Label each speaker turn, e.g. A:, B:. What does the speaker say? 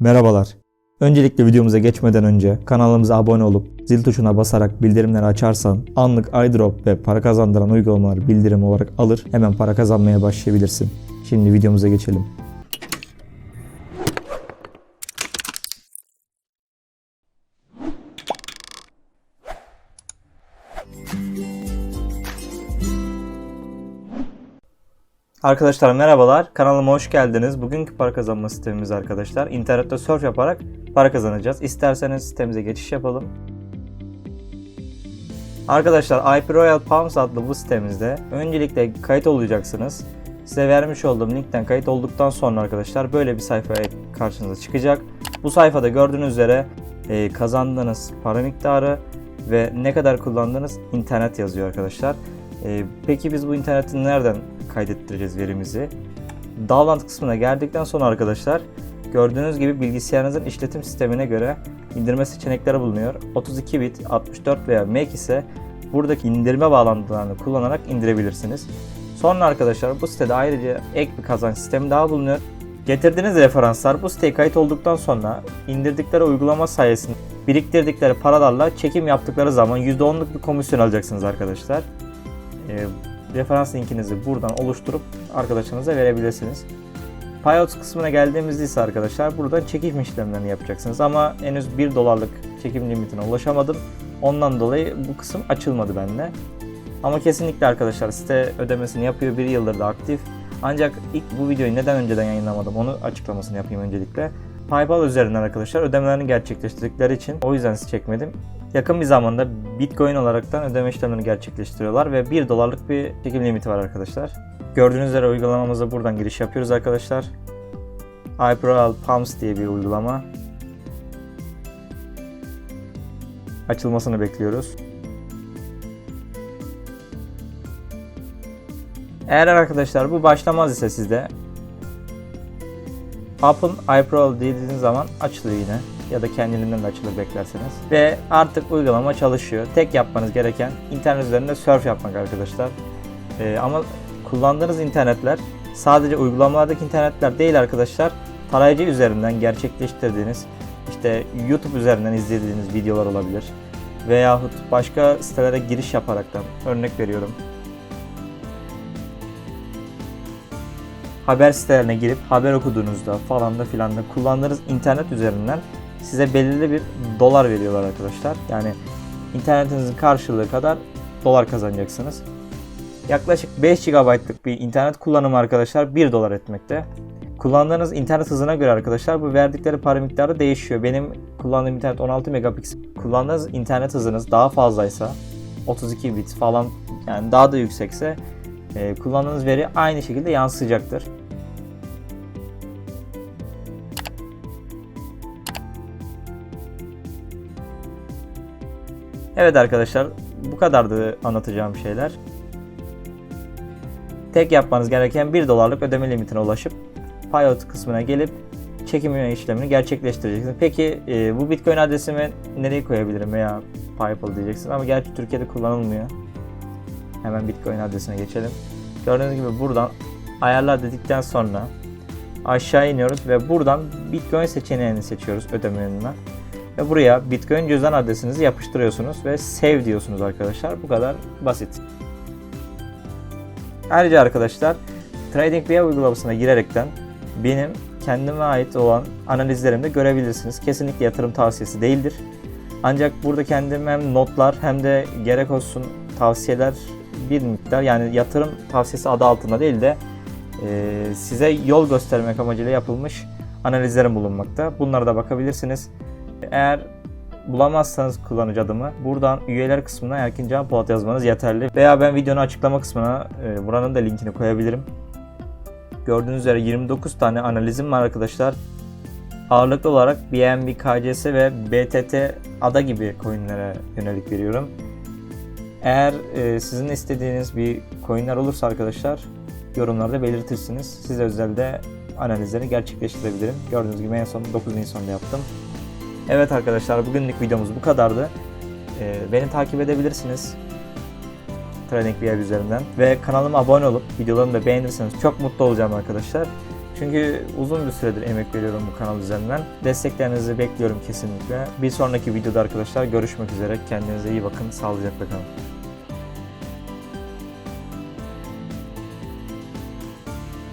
A: Merhabalar. Öncelikle videomuza geçmeden önce kanalımıza abone olup zil tuşuna basarak bildirimleri açarsan anlık iDrop ve para kazandıran uygulamaları bildirim olarak alır hemen para kazanmaya başlayabilirsin. Şimdi videomuza geçelim. Arkadaşlar merhabalar. Kanalıma hoş geldiniz. Bugünkü para kazanma sistemimiz arkadaşlar. İnternette surf yaparak para kazanacağız. İsterseniz sitemize geçiş yapalım. Arkadaşlar IP Royal Palms adlı bu sitemizde öncelikle kayıt olacaksınız. Size vermiş olduğum linkten kayıt olduktan sonra arkadaşlar böyle bir sayfa karşınıza çıkacak. Bu sayfada gördüğünüz üzere e, kazandığınız para miktarı ve ne kadar kullandığınız internet yazıyor arkadaşlar. E, peki biz bu interneti nereden kaydettireceğiz verimizi? Download kısmına geldikten sonra arkadaşlar gördüğünüz gibi bilgisayarınızın işletim sistemine göre indirme seçenekleri bulunuyor. 32 bit, 64 veya Mac ise buradaki indirme bağlantılarını kullanarak indirebilirsiniz. Sonra arkadaşlar bu sitede ayrıca ek bir kazanç sistemi daha bulunuyor. Getirdiğiniz referanslar bu siteye kayıt olduktan sonra indirdikleri uygulama sayesinde biriktirdikleri paralarla çekim yaptıkları zaman %10'luk bir komisyon alacaksınız arkadaşlar. Ee, referans linkinizi buradan oluşturup arkadaşlarınıza verebilirsiniz. Payouts kısmına geldiğimizde ise arkadaşlar buradan çekim işlemlerini yapacaksınız ama henüz 1 dolarlık çekim limitine ulaşamadım. Ondan dolayı bu kısım açılmadı bende. Ama kesinlikle arkadaşlar site ödemesini yapıyor. Bir yıldır da aktif. Ancak ilk bu videoyu neden önceden yayınlamadım onu açıklamasını yapayım öncelikle. PayPal üzerinden arkadaşlar ödemelerini gerçekleştirdikleri için o yüzden sizi çekmedim. Yakın bir zamanda Bitcoin olaraktan ödeme işlemlerini gerçekleştiriyorlar ve 1 dolarlık bir çekim limiti var arkadaşlar. Gördüğünüz üzere uygulamamıza buradan giriş yapıyoruz arkadaşlar. iProal Palms diye bir uygulama. Açılmasını bekliyoruz. Eğer arkadaşlar bu başlamaz ise sizde Open iPro dediğiniz zaman açılıyor yine ya da kendiliğinden de açılır beklerseniz. Ve artık uygulama çalışıyor. Tek yapmanız gereken internet üzerinde surf yapmak arkadaşlar. Ee, ama kullandığınız internetler sadece uygulamalardaki internetler değil arkadaşlar. Tarayıcı üzerinden gerçekleştirdiğiniz işte YouTube üzerinden izlediğiniz videolar olabilir. Veyahut başka sitelere giriş yaparaktan örnek veriyorum. Haber sitelerine girip haber okuduğunuzda falan da filan da kullandığınız internet üzerinden size belirli bir dolar veriyorlar arkadaşlar. Yani internetinizin karşılığı kadar dolar kazanacaksınız. Yaklaşık 5 GB'lık bir internet kullanımı arkadaşlar 1 dolar etmekte. Kullandığınız internet hızına göre arkadaşlar bu verdikleri para miktarı değişiyor. Benim kullandığım internet 16 megapiksel. Kullandığınız internet hızınız daha fazlaysa 32 bit falan yani daha da yüksekse e, kullandığınız veri aynı şekilde yansıyacaktır. Evet arkadaşlar bu kadardı anlatacağım şeyler. Tek yapmanız gereken 1 dolarlık ödeme limitine ulaşıp Payot kısmına gelip çekim işlemini gerçekleştireceksiniz. Peki e, bu Bitcoin adresimi nereye koyabilirim veya PayPal diyeceksiniz ama gerçi Türkiye'de kullanılmıyor. Hemen Bitcoin adresine geçelim. Gördüğünüz gibi buradan ayarlar dedikten sonra aşağı iniyoruz ve buradan Bitcoin seçeneğini seçiyoruz ödeme yönünden. Ve buraya Bitcoin cüzdan adresinizi yapıştırıyorsunuz ve save diyorsunuz arkadaşlar. Bu kadar basit. Ayrıca arkadaşlar TradingView uygulamasına girerekten benim kendime ait olan analizlerimi de görebilirsiniz. Kesinlikle yatırım tavsiyesi değildir. Ancak burada kendim hem notlar hem de gerek olsun tavsiyeler bir miktar yani yatırım tavsiyesi adı altında değil de e, size yol göstermek amacıyla yapılmış analizlerim bulunmakta. Bunlara da bakabilirsiniz. Eğer bulamazsanız kullanıcı adımı buradan üyeler kısmına Erkin Can Polat yazmanız yeterli. Veya ben videonun açıklama kısmına e, buranın da linkini koyabilirim. Gördüğünüz üzere 29 tane analizim var arkadaşlar. Ağırlıklı olarak BNB, KCS ve BTT ADA gibi coinlere yönelik veriyorum. Eğer e, sizin istediğiniz bir coinler olursa arkadaşlar yorumlarda belirtirsiniz. Size özelde analizleri gerçekleştirebilirim. Gördüğünüz gibi en son 9 Nisan'da yaptım. Evet arkadaşlar bugünlük videomuz bu kadardı. E, beni takip edebilirsiniz. TradingView üzerinden ve kanalıma abone olup videolarımı da beğenirseniz çok mutlu olacağım arkadaşlar. Çünkü uzun bir süredir emek veriyorum bu kanal üzerinden. Desteklerinizi bekliyorum kesinlikle. Bir sonraki videoda arkadaşlar görüşmek üzere. Kendinize iyi bakın. Sağlıcakla kalın.